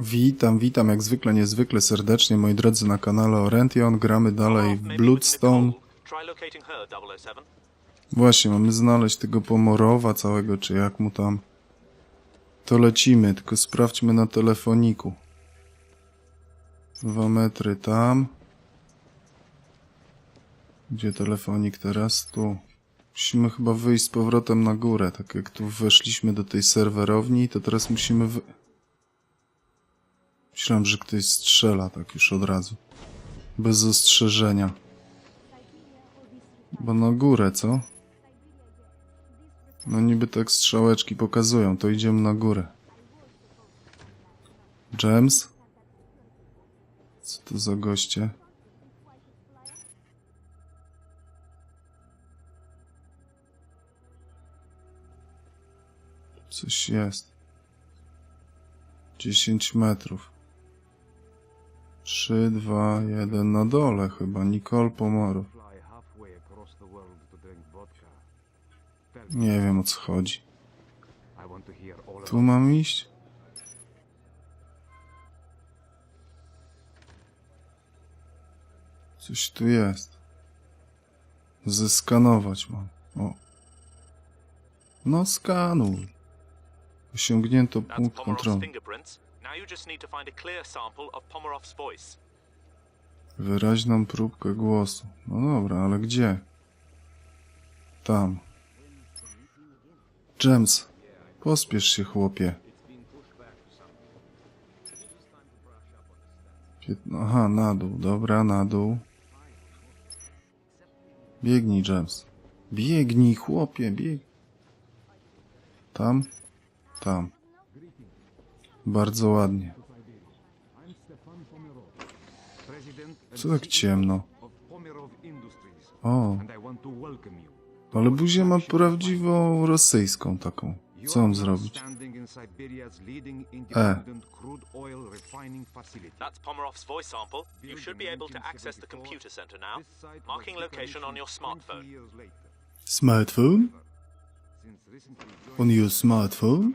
Witam, witam jak zwykle niezwykle serdecznie moi drodzy na kanale Oriention. Gramy dalej w Bloodstone. Try locating her, 007. Właśnie, mamy znaleźć tego pomorowa całego, czy jak mu tam. To lecimy, tylko sprawdźmy na telefoniku. Dwa metry tam. Gdzie telefonik teraz? Tu. Musimy chyba wyjść z powrotem na górę. Tak jak tu weszliśmy do tej serwerowni, to teraz musimy wy... Myślałem, że ktoś strzela tak już od razu. Bez ostrzeżenia. Bo na górę, co? No niby tak strzałeczki pokazują, to idziemy na górę. James? Co to za goście? Coś jest. 10 metrów. 3, 2, 1 na dole chyba. Nicole Pomorów. Nie wiem o co chodzi. Tu mam iść? Coś tu jest. Zeskanować mam. O. No skanuj. Osiągnięto punkt kontrolny. Wyraźną próbkę głosu. No dobra, ale gdzie? Tam. James, pospiesz się, chłopie. Piętno- Aha, na dół. Dobra, na dół. Biegnij, James. Biegnij, chłopie, bieg. Tam? Tam. Bardzo ładnie. Co tak ciemno? O, ale buzię ma prawdziwą rosyjską taką. Co mam zrobić? facility. That's Pomerov's voice sample. You should be able to access the computer center now. Marking location on your smartphone. 20 years later. Smartphone? On your smartphone?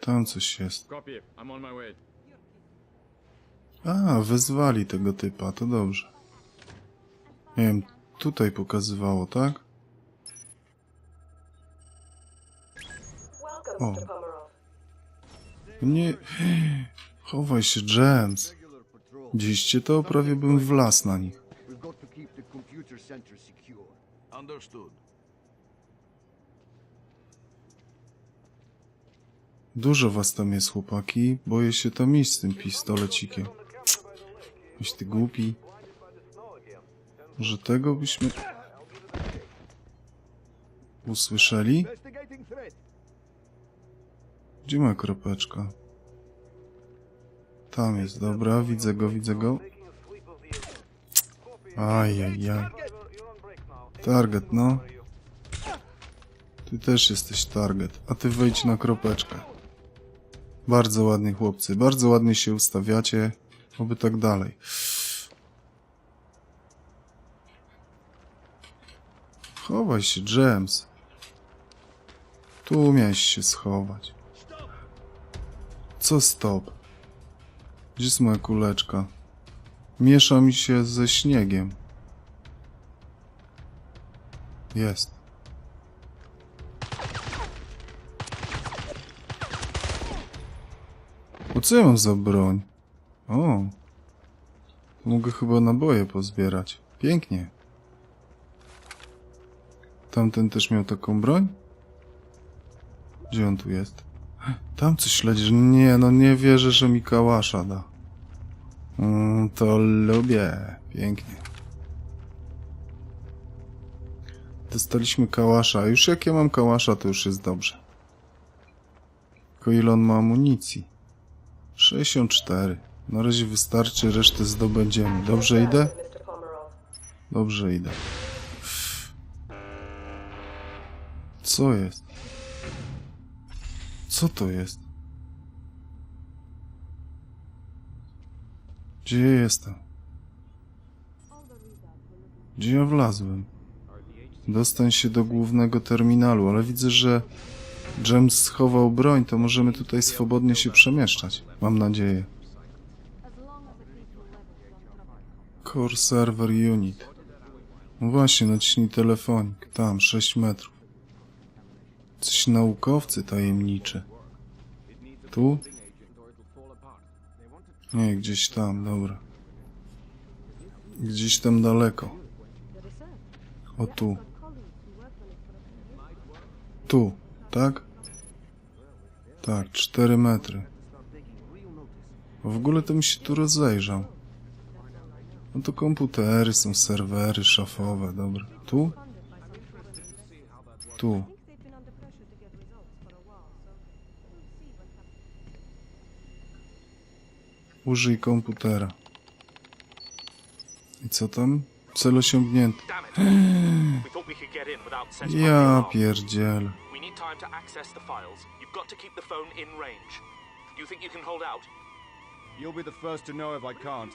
Tam coś jest. Copy. I'm on my way. A, wezwali tego typa, to dobrze. Nie wiem, tutaj pokazywało, tak? Welcome, O. Nie... Chowaj się, James. Dziście to prawie bym wlazł na nich. We've got to keep the computer center secure. Understood. Dużo was tam jest, chłopaki. Boję się tam iść z tym pistolecikiem. Jaś ty głupi. Może tego byśmy... Usłyszeli? Gdzie moja kropeczka? Tam jest, dobra, widzę go, widzę go. Ajajaj. Target, no. Ty też jesteś target, a ty wejdź na kropeczkę. Bardzo ładnie, chłopcy, bardzo ładnie się ustawiacie. Oby tak dalej. Chowaj się, James. Tu miałeś się schować. Co stop? Gdzie jest moja kuleczka? Miesza mi się ze śniegiem. Jest. Co ja mam za broń? O. Mogę chyba naboje pozbierać. Pięknie. Tamten też miał taką broń? Gdzie on tu jest? Tam coś ledzisz. Nie, no nie wierzę, że mi kałasza da. Mm, to lubię. Pięknie. Dostaliśmy kałasza. Już jak ja mam kałasza, to już jest dobrze. Tylko ile on ma amunicji? 64. Na razie wystarczy, resztę zdobędziemy. Dobrze idę? Dobrze idę. Co jest? Co to jest? Gdzie jestem? Gdzie ja wlazłem? Dostań się do głównego terminalu, ale widzę, że James schował broń, to możemy tutaj swobodnie się przemieszczać. Mam nadzieję. Core Server Unit. No właśnie, naciśnij telefonik. Tam, 6 metrów. Coś naukowcy tajemniczy. Tu? Nie, gdzieś tam, dobra. Gdzieś tam daleko. O tu. Tu, tak? Tak, 4 metry. W ogóle to mi się tu rozejrzał. No to komputery, są serwery szafowe, dobra. Tu? Tu. Użyj komputera. I co tam? Cel osiągnięty. Ja can't.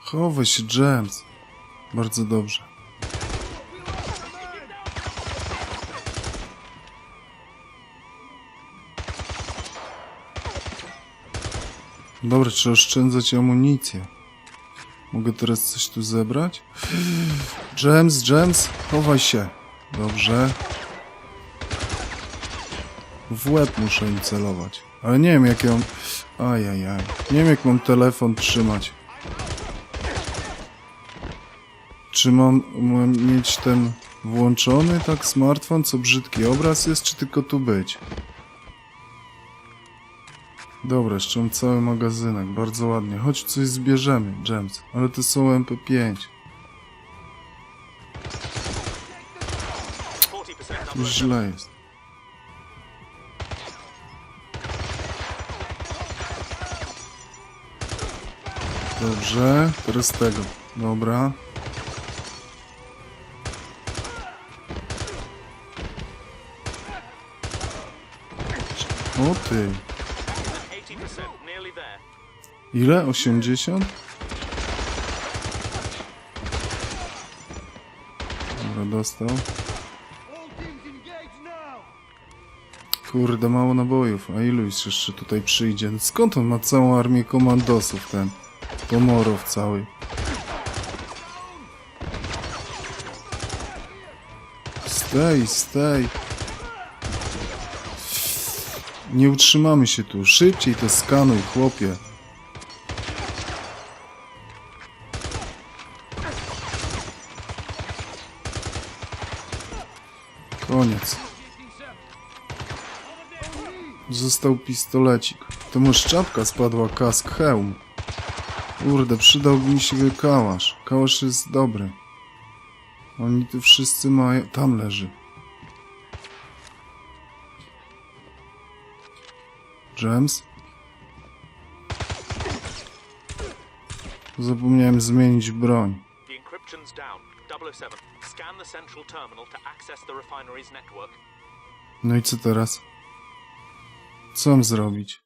Chowaj się, James. Bardzo dobrze. Dobra, trzeba oszczędzać amunicję. Mogę teraz coś tu zebrać? James, James, chowaj się. Dobrze. W łeb muszę im celować. Ale nie wiem jak ja mam... Ajajaj. Nie wiem jak mam telefon trzymać. Czy mam, mam mieć ten włączony, tak, smartfon, co brzydki obraz jest, czy tylko tu być? Dobra, jeszcze mam cały magazynek, bardzo ładnie. Chodź coś zbierzemy, James, ale to są MP5. 40% Już number. źle jest. Dobrze, teraz tego. Dobra. O ty. 80%. Nearly there. Ile? 80? Dobra, dostał. Kurde, mało nabojów. A ilu jeszcze tutaj przyjdzie? Skąd on ma całą armię komandosów, ten pomorow cały? Stej, stej. Nie utrzymamy się tu. Szybciej to skanuj, chłopie. Koniec. Został pistolecik. To mu czapka spadła, kask, hełm. Kurde, przydałby mi się kałasz. Kałasz jest dobry. Oni tu wszyscy mają... Tam leży. James? Zapomniałem zmienić broń. The encryption's down. 007. Scan the central terminal to access the refinery's network. No i co teraz? Co mam zrobić?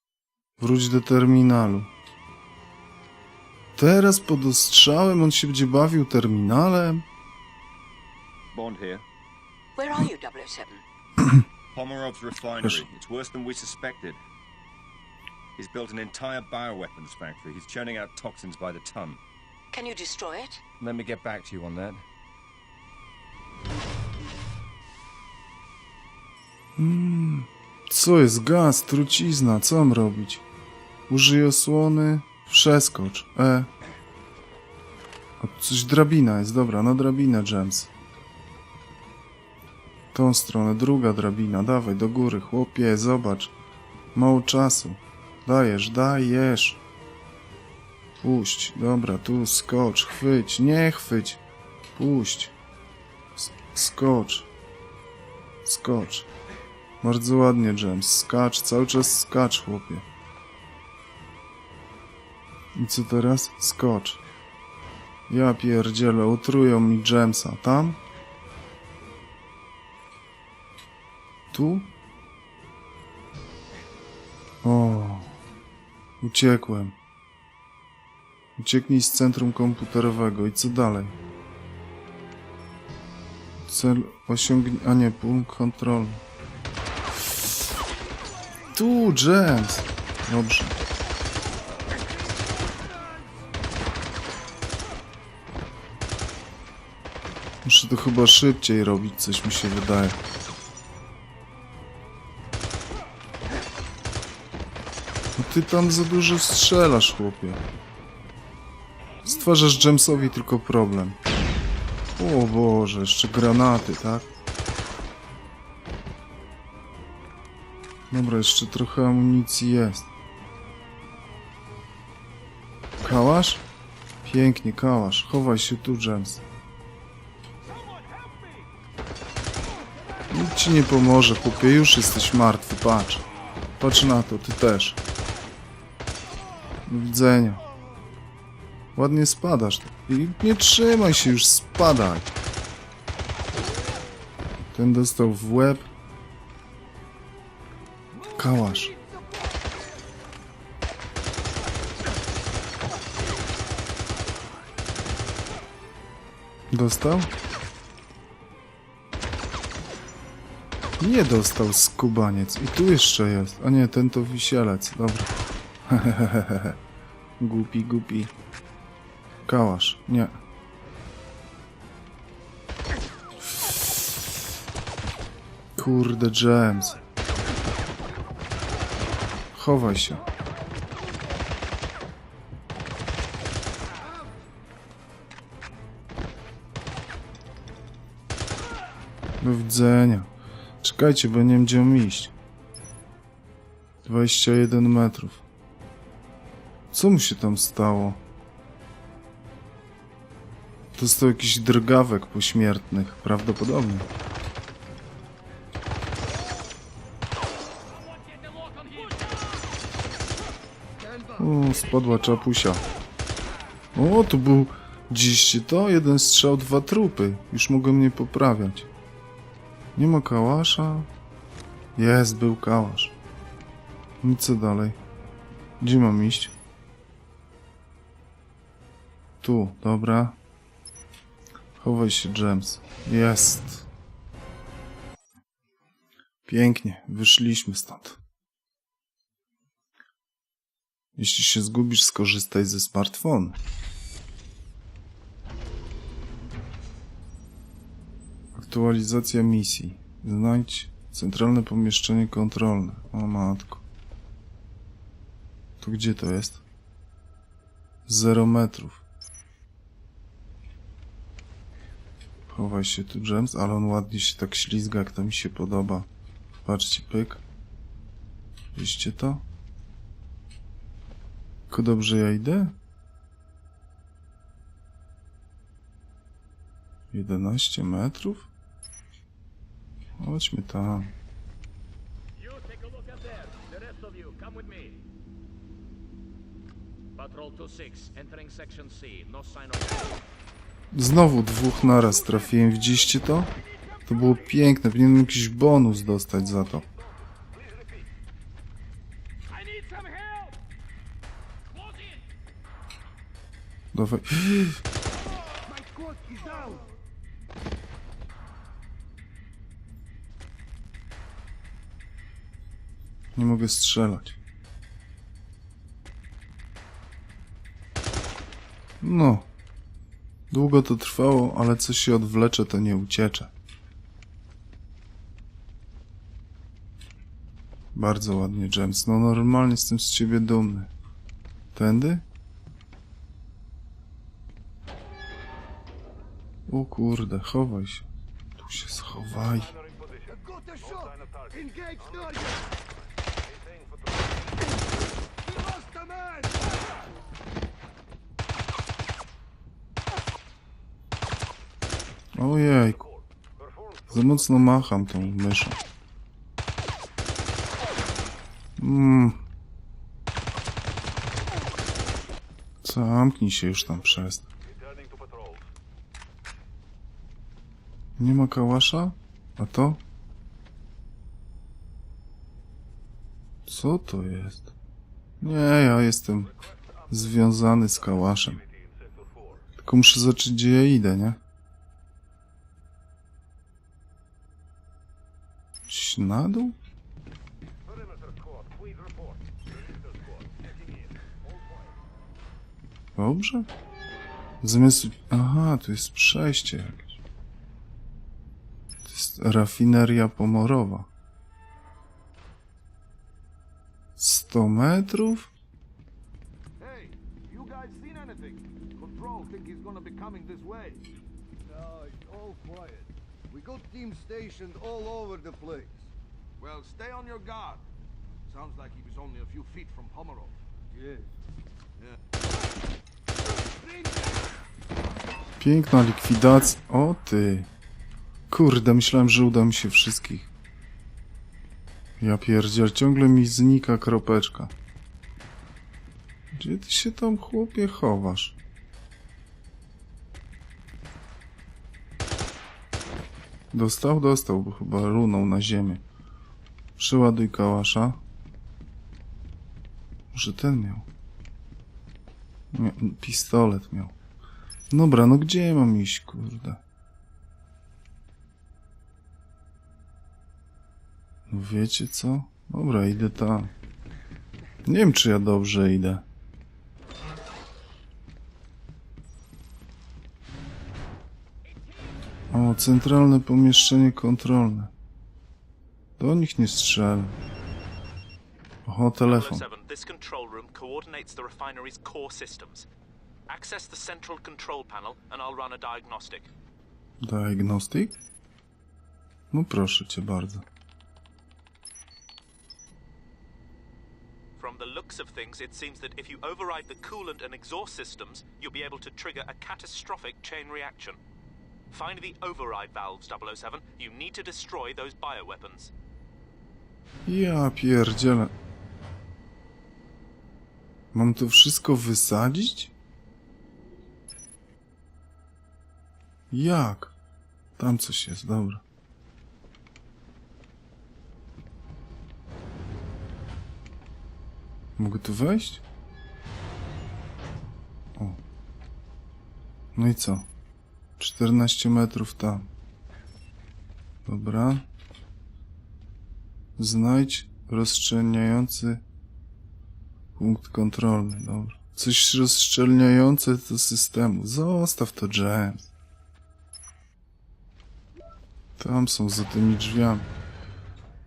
Wróć do terminalu. Teraz pod ostrzałem on się będzie bawił terminalem? Bond here. Where are you, 007? Pomerov's refinery. It's worse than we suspected. He's built an entire bioweapons factory. He's churning out toxins by the ton. Can you destroy it? Let me get back to you on that. Co jest? Gaz, trucizna, co mam robić? Użyj osłony, przeskocz, E. O, coś drabina jest, dobra, na drabinę, James. Tą stronę, druga drabina, dawaj, do góry, chłopie, zobacz. Mało czasu. Dajesz, dajesz. Puść, dobra, tu skocz, chwyć, nie chwyć. Puść. Skocz. Skocz. Bardzo ładnie, James. Skacz, cały czas skacz, chłopie. I co teraz? Skocz. Ja pierdzielę, utrują mi Jamesa. Tam? Tu? O, uciekłem. Ucieknij z centrum komputerowego. I co dalej? Cel osiągnie... A nie, punkt kontrolny. Tu, James. Dobrze. Muszę to chyba szybciej robić, coś mi się wydaje. No ty tam za dużo strzelasz, chłopie. Stwarzasz Jamesowi tylko problem. O Boże, jeszcze granaty, tak? Dobra, jeszcze trochę amunicji jest. Kałasz? Pięknie, kałasz. Chowaj się tu, James. Nic ci nie pomoże, chłopie, już jesteś martwy, patrz. Patrz na to, ty też. Do widzenia. Ładnie spadasz. I nie trzymaj się, już spadaj. Ten dostał w łeb. Kałasz. Dostał? Nie dostał skubaniec. I tu jeszcze jest. A nie, ten to wisielec. Dobra. głupi, głupi. Kałasz. Nie. Kurde, James. Chowaj się. Do widzenia. Czekajcie, bo nie wiem gdzie mam iść. 21 metrów. Co mu się tam stało? Dostał jakiś drgawek pośmiertnych, prawdopodobnie. O, spadła czapusia. O, tu był... Dziście to? Jeden strzał, dwa trupy. Już mogę mnie poprawiać. Nie ma kałasza? Jest, był kałasz. I co dalej? Gdzie mam iść? Tu, dobra. Chowaj się, James. Jest. Pięknie, wyszliśmy stąd. Jeśli się zgubisz, skorzystaj ze smartfonu. Aktualizacja misji. Znajdź centralne pomieszczenie kontrolne. O matko. To gdzie to jest? Zero metrów. Chowaj się tu, James, ale on ładnie się tak ślizga, jak to mi się podoba. Patrzcie, pyk. Widzicie to? Tylko dobrze ja idę? 11 metrów? Chodźmy tam. You take a look up there. The rest of you, come with me. Patrol 2-6, entering section C. No. Znowu dwóch naraz trafiłem. Widzieliście to? To było piękne. Powinienem jakiś bonus dostać za to. Dawaj. Nie mogę strzelać. No. Długo to trwało, ale co się odwlecze, to nie uciecze. Bardzo ładnie, James. No normalnie jestem z ciebie dumny. Tędy? O kurde, chowaj się. Tu się schowaj. Ojejku. Za mocno macham tą myszą. Mm. Zamknij się już tam przez. Nie ma kałasza? A to? Co to jest? Nie, ja jestem związany z kałaszem. Tylko muszę zobaczyć, gdzie ja idę, nie? Gdzieś na dół? Dobrze? Zamiast... Aha, tu jest przejście jakieś. No, it's all quiet. We got teams stationed all over the place. Well, stay on your guard. Sounds like he was only a few feet from Pomerov. Yes. Yeah. Piękna likwidacja. O ty. Kurde, myślałem, że uda mi się wszystkich. Ja pierdziel, ciągle mi znika kropeczka. Gdzie ty się tam, chłopie, chowasz? Dostał, dostał, bo chyba runął na ziemię. Przeładuj kałasza. Może ten miał? Nie, pistolet miał. Dobra, no gdzie mam iść, kurde? Wiecie co? Dobra, idę tam. Nie wiem, czy ja dobrze idę. O, centralne pomieszczenie kontrolne. Do nich nie strzelę. Oho, telefon. 007, this control room coordinates the refinery's core systems. Access the central control panel and I'll run a diagnostic. Diagnostic? No proszę cię bardzo. The looks of things, it seems that if you override the coolant and exhaust systems, you'll be able to trigger a catastrophic chain reaction. Find the override valves, 007. You need to destroy those bioweapons. Ja pierdzielę. Mam to wszystko wysadzić? Jak? Tam coś jest, dobra. Mogę tu wejść? O. No i co? 14 metrów tam. Dobra. Znajdź rozszczelniający punkt kontrolny. Dobra. Coś rozszczelniające do systemu. Zostaw to, James. Tam są za tymi drzwiami.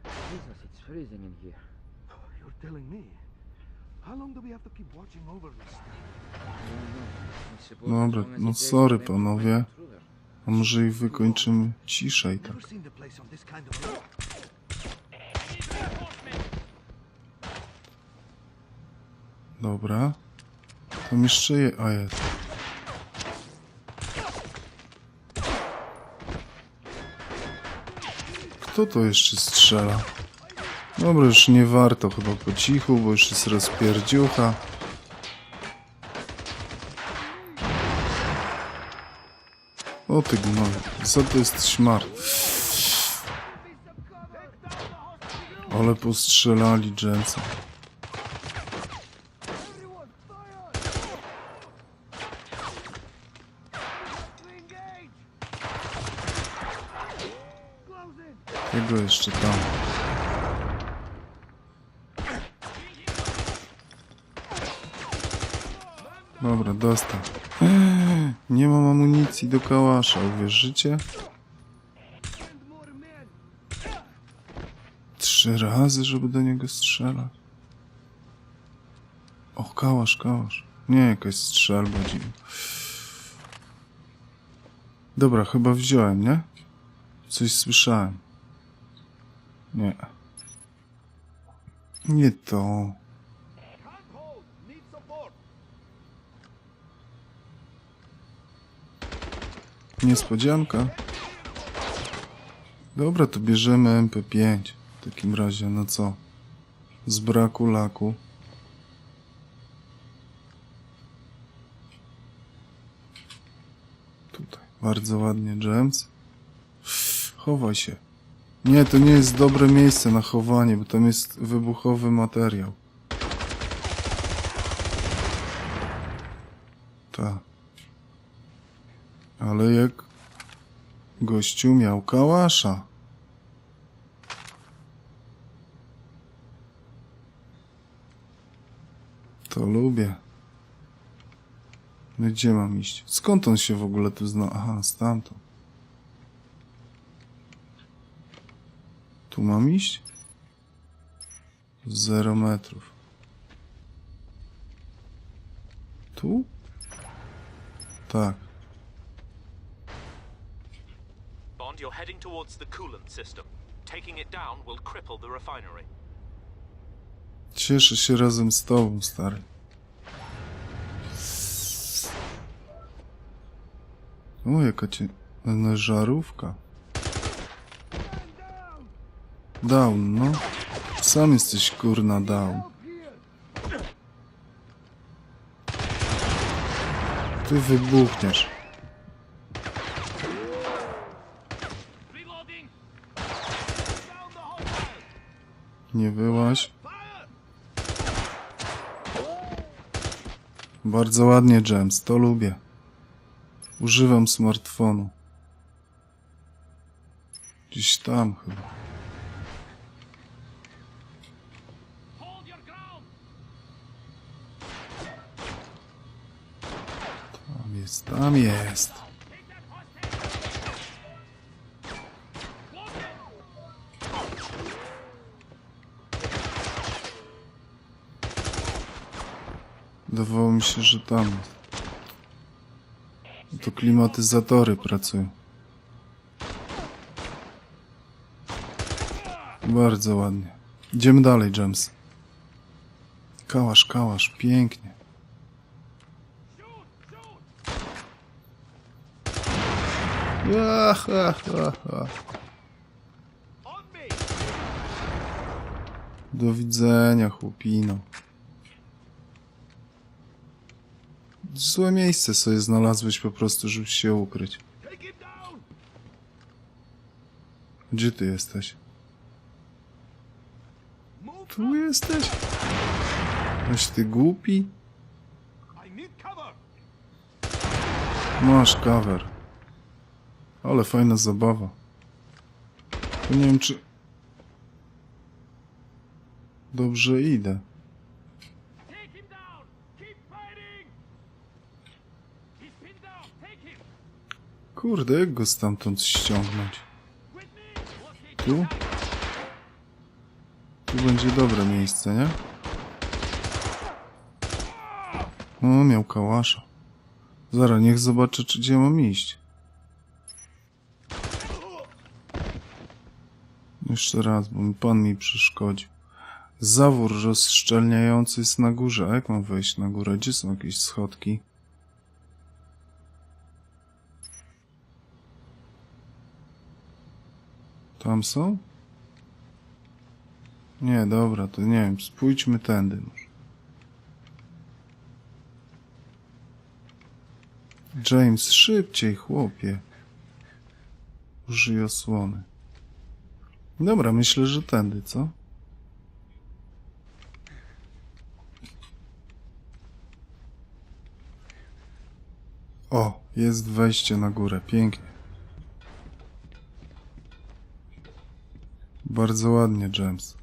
Jesus, it's freezing in here. You're telling me? How long do we have to keep watching over this thing? I suppose Dobra, no sorry, panowie. A może ich wykończymy ciszej tak. Dobra. Tam jeszcze je... A jest. Kto to jeszcze strzela? Dobra, już nie warto chyba po cichu, bo już jest rozpierdziucha. O ty gnoju, co to jest szmar? Ale postrzelali Jensa. Tego jeszcze tam. Dobra, dostał. Eee, Nie mam amunicji do kałasza, uwierzycie? Trzy razy, żeby do niego strzelać. O, kałasz, kałasz. Nie, jakaś strzelba dziwna. Dobra, chyba wziąłem, nie? Coś słyszałem. Nie. Nie to. Niespodzianka. Dobra, to bierzemy MP5. W takim razie, no co? Z braku laku. Tutaj. Bardzo ładnie, James. Chowaj się. Nie, to nie jest dobre miejsce na chowanie, bo tam jest wybuchowy materiał. Tak. Ale jak gościu miał kałasza. To lubię. No gdzie mam iść? Skąd on się w ogóle tu zna? Aha, stamtąd. Tu mam iść? Zero metrów. Tu? Tak. Heading towards the coolant system. Taking it down will cripple the refinery. Cieszę się razem z tobą, stary. O, jaka cię... żarówka. Down, no. Sam jesteś kurna down. Ty wybuchniesz. Nie wyłaś. Bardzo ładnie, James, to lubię. Używam smartfonu. Gdzieś tam chyba. Tam jest, tam jest. Wydawało mi się, że tam. To klimatyzatory pracują. Bardzo ładnie. Idziemy dalej, James. Kałasz, kałasz, pięknie. Ach, ach, ach, ach. Do widzenia, chłopino. Złe miejsce sobie znalazłeś po prostu, żeby się ukryć. Gdzie ty jesteś? Tu jesteś? Aś ty głupi? Masz cover. Ale fajna zabawa. Nie wiem czy... Dobrze idę. Take him down. Keep fighting. He's pinned down. Take him. Kurde, jak go stamtąd ściągnąć? Tu? Tu będzie dobre miejsce, nie? O, miał kałasza. Zara, niech zobaczę, czy gdzie mam iść. Jeszcze raz, bo pan mi przeszkodził. Zawór rozszczelniający jest na górze. A jak mam wejść na górę? Gdzie są jakieś schodki? Tam są? Nie, dobra, to nie wiem, spójdźmy tędy. James, szybciej, chłopie. Użyj osłony. Dobra, myślę, że tędy, co? O, jest wejście na górę, pięknie. Bardzo ładnie, James.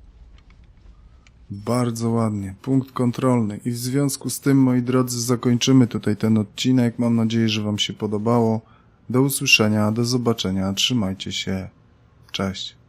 Bardzo ładnie. Punkt kontrolny. I w związku z tym, moi drodzy, zakończymy tutaj ten odcinek. Mam nadzieję, że Wam się podobało. Do usłyszenia, do zobaczenia. Trzymajcie się. Cześć.